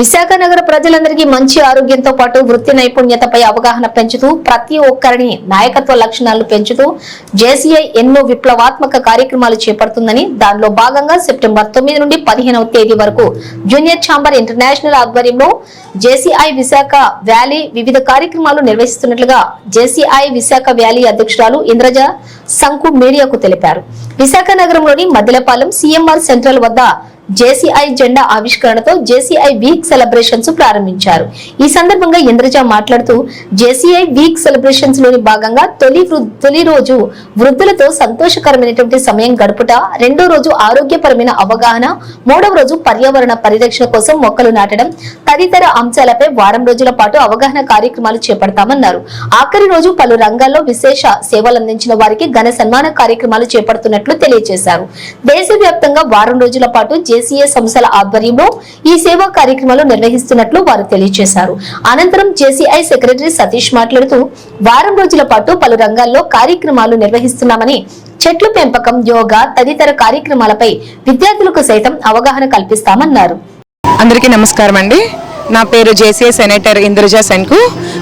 విశాఖ నగర ప్రజలందరికీ మంచి ఆరోగ్యంతో పాటు వృత్తి నైపుణ్యతపై అవగాహన పెంచుతూ ప్రతి ఒక్కరిని నాయకత్వ లక్షణాలు పెంచుతూ జేసీఐ ఎన్నో విప్లవాత్మక కార్యక్రమాలు చేపడుతుందని దానిలో భాగంగా సెప్టెంబర్ తొమ్మిది నుండి పదిహేనవ తేదీ వరకు జూనియర్ ఛాంబర్ ఇంటర్నేషనల్ ఆధ్వర్యంలో జేసీఐ విశాఖ వ్యాలీ వివిధ కార్యక్రమాలు నిర్వహిస్తున్నట్లుగా జేసీఐ విశాఖ వ్యాలీ అధ్యక్షురాలు ఇంద్రజ సంకు మీడియాకు తెలిపారు. విశాఖ నగరంలోని మదిలపాలెం సీఎంఆర్ సెంట్రల్ వద్ద జేసీఐ జెండా ఆవిష్కరణతో జేసీఐ వీక్ సెలబ్రేషన్స్ ప్రారంభించారు. ఈ సందర్భంగా ఇంద్రజ మాట్లాడుతూ జేసీఐ వీక్ సెలబ్రేషన్స్లోని భాగంగా తొలి తొలి రోజు వృద్ధులతో సంతోషకరమైనటువంటి సమయం గడుపుట రెండో రోజు ఆరోగ్యపరమైన అవగాహన మూడవ రోజు పర్యావరణ పరిరక్షణ కోసం మొక్కలు నాటడం తదితర అంశాలపై వారం రోజుల పాటు అవగాహన కార్యక్రమాలు చేపడతామన్నారు. ఆఖరి రోజు పలు రంగాల్లో విశేష సేవలందించిన వారికి ఘన సన్మాన కార్యక్రమాలు చేపడుతున్నట్లు తెలియజేశారు. దేశవ్యాప్తంగా వారం రోజుల పాటు దేశీయ సంస్థల ఆధ్వర్యంలో ఈ సేవా కార్యక్రమాలు నిర్వహిస్తున్నట్లు వారు తెలియజేశారు. అనంతరం జేసీఐ సెక్రటరీ సతీష్ మాట్లాడుతూ వారం రోజుల పాటు పలు రంగాల్లో కార్యక్రమాలు నిర్వహిస్తున్నామని చెట్ల పెంపకం యోగా తదితర కార్యక్రమాలపై విద్యార్థులకు సైతం అవగాహన కల్పిస్తామన్నారు. అందరికీ నమస్కారం అండి. నా పేరు JCA senator Indraja సెన్కు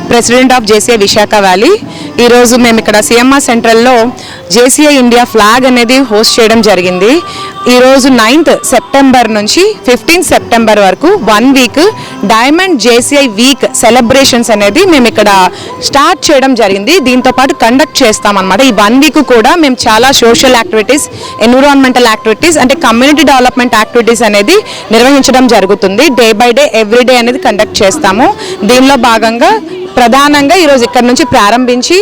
president of JCA Visakha valley. ఈరోజు మేము ఇక్కడ సిఎంఆర్ సెంట్రల్లో జేసీఐ ఇండియా ఫ్లాగ్ అనేది హోస్ట్ చేయడం జరిగింది. ఈరోజు నైన్త్ సెప్టెంబర్ నుంచి ఫిఫ్టీన్త్ సెప్టెంబర్ వరకు one week diamond JCI week celebrations అనేది మేము ఇక్కడ స్టార్ట్ చేయడం జరిగింది. దీంతో పాటు కండక్ట్ చేస్తామన్నమాట. ఈ వన్ వీక్ కూడా మేము చాలా సోషల్ యాక్టివిటీస్ ఎన్విరాన్మెంటల్ యాక్టివిటీస్ అంటే కమ్యూనిటీ డెవలప్మెంట్ యాక్టివిటీస్ అనేది నిర్వహించడం జరుగుతుంది. Day by day every day అనేది కండక్ట్ చేస్తాము. దీనిలో భాగంగా ప్రధానంగా ఈరోజు ఇక్కడ నుంచి ప్రారంభించి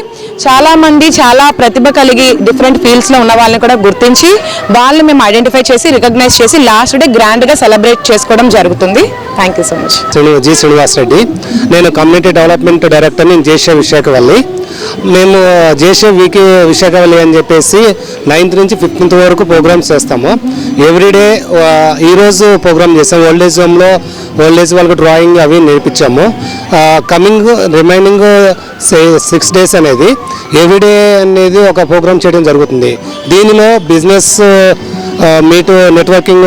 చాలామంది చాలా ప్రతిభ కలిగి డిఫరెంట్ ఫీల్డ్స్లో ఉన్న వాళ్ళని కూడా గుర్తించి వాళ్ళని మేము ఐడెంటిఫై చేసి రికగ్నైజ్ చేసి లాస్ట్ డే గ్రాండ్గా సెలబ్రేట్ చేసుకోవడం జరుగుతుంది. Thank you so much Sreenu ji Srinivas Reddy. నేను కమ్యూనిటీ డెవలప్మెంట్ డైరెక్టర్ నేను జేషే విశాఖవల్లి. మేము జేషే వీకి విశాఖవల్లి అని చెప్పేసి నైన్త్ నుంచి ఫిఫ్టీన్త్ వరకు ప్రోగ్రామ్స్ చేస్తాము. ఎవ్రీడే ఈరోజు ప్రోగ్రామ్ చేస్తాం. ఓల్డ్ ఏజ్ హోమ్లో ఓల్డ్ ఏజ్ వాళ్ళకి డ్రాయింగ్ అవి నేర్పించాము. కమింగ్ రిమైనింగ్ సిక్స్ డేస్ అనేది ఎవ్రీడే అనేది ఒక ప్రోగ్రామ్ చేయడం జరుగుతుంది. దీనిలో బిజినెస్ మీట్ నెట్వర్కింగ్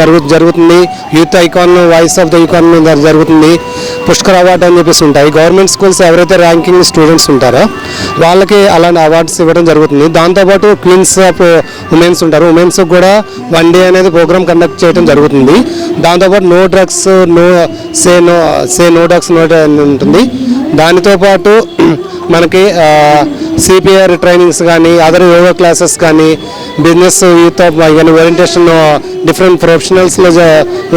జరుగు జరుగుతుంది youth icon voice of the icon జరుగుతుంది. పుష్కర్ అవార్డు అని చెప్పేసి ఉంటాయి. గవర్నమెంట్ స్కూల్స్ ఎవరైతే ర్యాంకింగ్ స్టూడెంట్స్ ఉంటారో వాళ్ళకి అలాంటి అవార్డ్స్ ఇవ్వడం జరుగుతుంది. దాంతోపాటు క్వీన్స్ ఆఫ్ ఉమెన్స్ ఉంటారు. ఉమెన్స్ కూడా వన్ డే అనేది ప్రోగ్రామ్ కండక్ట్ చేయడం జరుగుతుంది. దాంతోపాటు no drugs no say no say no drugs no ఉంటుంది. దానితో పాటు మనకి సిపిఆర్ ట్రైనింగ్స్ కానీ అదర్ యోగా క్లాసెస్ కానీ బిజినెస్ యూత్ కానీ ఓరియంటేషన్ డిఫరెంట్ ప్రొఫెషనల్స్లో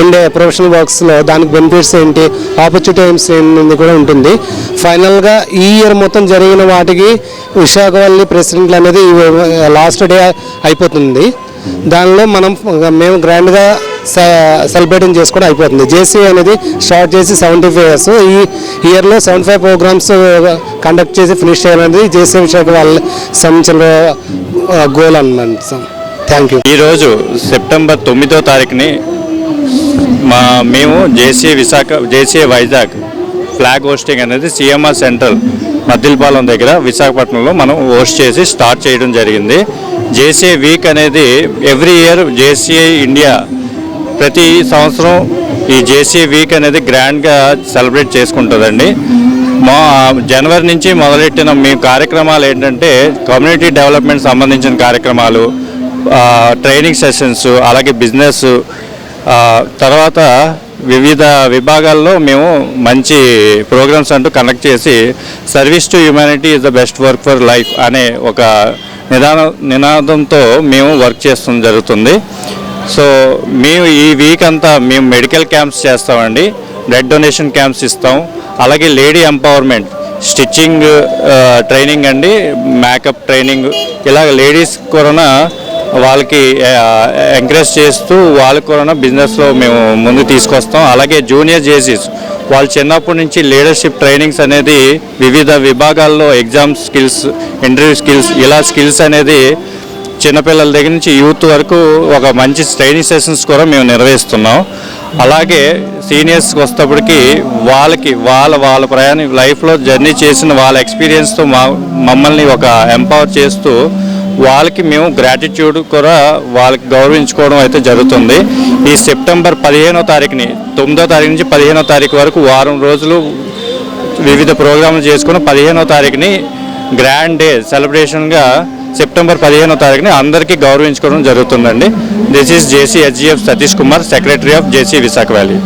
ఉండే ప్రొఫెషనల్ వర్క్స్లో దానికి బెనిఫిట్స్ ఏంటి ఆపర్చునిటీస్ ఏంటి కూడా ఉంటుంది. ఫైనల్గా ఈ ఇయర్ మొత్తం జరిగిన వాటికి విశాఖవల్లి ప్రెసిడెంట్లు అనేది లాస్ట్ డే అయిపోతుంది. దానిలో మనం మేము గ్రాండ్గా సెలబ్రేటింగ్ చేసుకోవడం అయిపోతుంది. జేసీ అనేది స్టార్ట్ చేసి సెవెంటీ ఫైవ్ ఇయర్స్. ఈ ఇయర్లో సెవెంటీ ఫైవ్ ప్రోగ్రామ్స్ కండక్ట్ చేసి ఫినిష్ చేయాలనేది జేసీ విశాఖ వాళ్ళ సంబంధించిన గోల్ అన్నమాట. థ్యాంక్ యూ ఈరోజు సెప్టెంబర్ తొమ్మిదో తారీఖుని మా మేము JC Visakha JC Vizag flag hosting అనేది సిఎంఆర్ సెంట్రల్ మద్దిలపాలెం దగ్గర విశాఖపట్నంలో మనం హోస్ట్ చేసి స్టార్ట్ చేయడం జరిగింది. జేసీ వీక్ అనేది ఎవ్రీ ఇయర్ జేసీఐ ఇండియా ప్రతి సంవత్సరం ఈ జేసీ వీక్ అనేది గ్రాండ్గా సెలబ్రేట్ చేసుకుంటుందండి. మా జనవరి నుంచి మొదలెట్టిన మీ కార్యక్రమాలు ఏంటంటే కమ్యూనిటీ డెవలప్మెంట్ సంబంధించిన కార్యక్రమాలు ట్రైనింగ్ సెషన్స్ అలాగే బిజినెస్ తర్వాత వివిధ విభాగాల్లో మేము మంచి ప్రోగ్రామ్స్ అంటూ కండక్ట్ చేసి service to humanity is the best work for life అనే ఒక నిదాన నినాదంతో మేము వర్క్ చేస్తుంది జరుగుతుంది. సో మేము ఈ వీక్ అంతా మేము మెడికల్ క్యాంప్స్ చేస్తామండి. బ్లడ్ డొనేషన్ క్యాంప్స్ ఇస్తాం. అలాగే లేడీ ఎంపవర్మెంట్ స్టిచ్చింగ్ ట్రైనింగ్ అండి. మేకప్ ట్రైనింగ్ ఇలా లేడీస్ కూడా వాళ్ళకి uh, ఎంకరేజ్ చేస్తూ వాళ్ళ కూడా బిజినెస్లో మేము ముందు తీసుకొస్తాం. అలాగే జూనియర్ జేసీస్ వాళ్ళు చిన్నప్పటి నుంచి లీడర్షిప్ ట్రైనింగ్స్ అనేది వివిధ విభాగాల్లో ఎగ్జామ్ స్కిల్స్ ఇంటర్వ్యూ స్కిల్స్ ఇలా స్కిల్స్ అనేది చిన్నపిల్లల దగ్గర నుంచి యూత్ వరకు ఒక మంచి ట్రైనింగ్ సెషన్స్ కూడా మేము నిర్వహిస్తున్నాం. అలాగే సీనియర్స్కి వస్తేప్పటికి వాళ్ళకి వాళ్ళ వాళ్ళ ప్రయాణ లైఫ్లో జర్నీ చేసిన వాళ్ళ ఎక్స్పీరియన్స్తో మా మమ్మల్ని ఒక ఎంపవర్ చేస్తూ వాళ్ళకి మేము గ్రాటిట్యూడ్ కూడా వాళ్ళకి గౌరవించుకోవడం అయితే జరుగుతుంది. ఈ సెప్టెంబర్ పదిహేనో తారీఖుని తొమ్మిదో తారీఖు నుంచి పదిహేనో తారీఖు వరకు వారం రోజులు వివిధ ప్రోగ్రాంలు చేసుకుని పదిహేనో తారీఖుని గ్రాండ్ డే సెలబ్రేషన్గా సెప్టెంబర్ పదిహేనో తారీఖుని అందరికీ గౌరవించుకోవడం జరుగుతుందండి. This is JC HGF Satish Kumar secretary of JC Visakha valley